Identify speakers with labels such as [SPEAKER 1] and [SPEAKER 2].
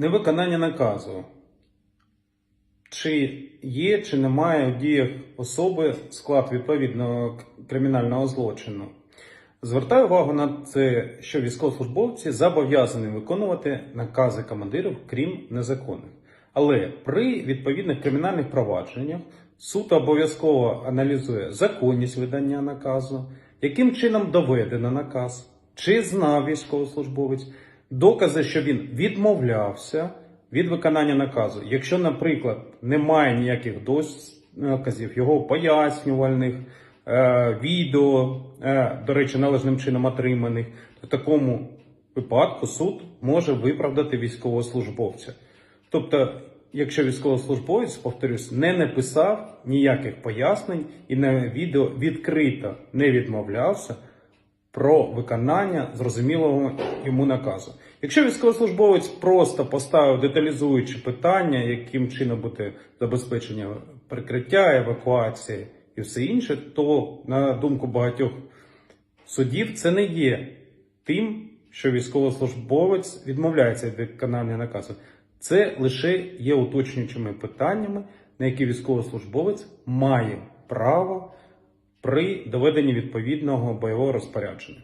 [SPEAKER 1] Невиконання наказу. Чи є, чи немає у діях особи склад відповідного кримінального злочину? Звертаю увагу на це, що військовослужбовці зобов'язані виконувати накази командирів, крім незаконних. Але при відповідних кримінальних провадженнях суд обов'язково аналізує законність видання наказу, яким чином доведено наказ, чи знав військовослужбовець, докази, що він відмовлявся від виконання наказу. Якщо, наприклад, немає ніяких доказів його пояснювальних, е, відео, е, до речі, належним чином отриманих, то в такому випадку суд може виправдати військовослужбовця. Тобто, якщо військовослужбовець, повторюсь, не написав ніяких пояснень і на відео відкрито не відмовлявся про виконання зрозумілого йому наказу. Якщо військовослужбовець просто поставив деталізуючі питання, яким чином буде забезпечення прикриття, евакуації і все інше, то на думку багатьох судів це не є тим, що військовослужбовець відмовляється від виконання наказу. Це лише є уточнюючими питаннями, на які військовослужбовець має право при доведенні відповідного бойового розпорядження.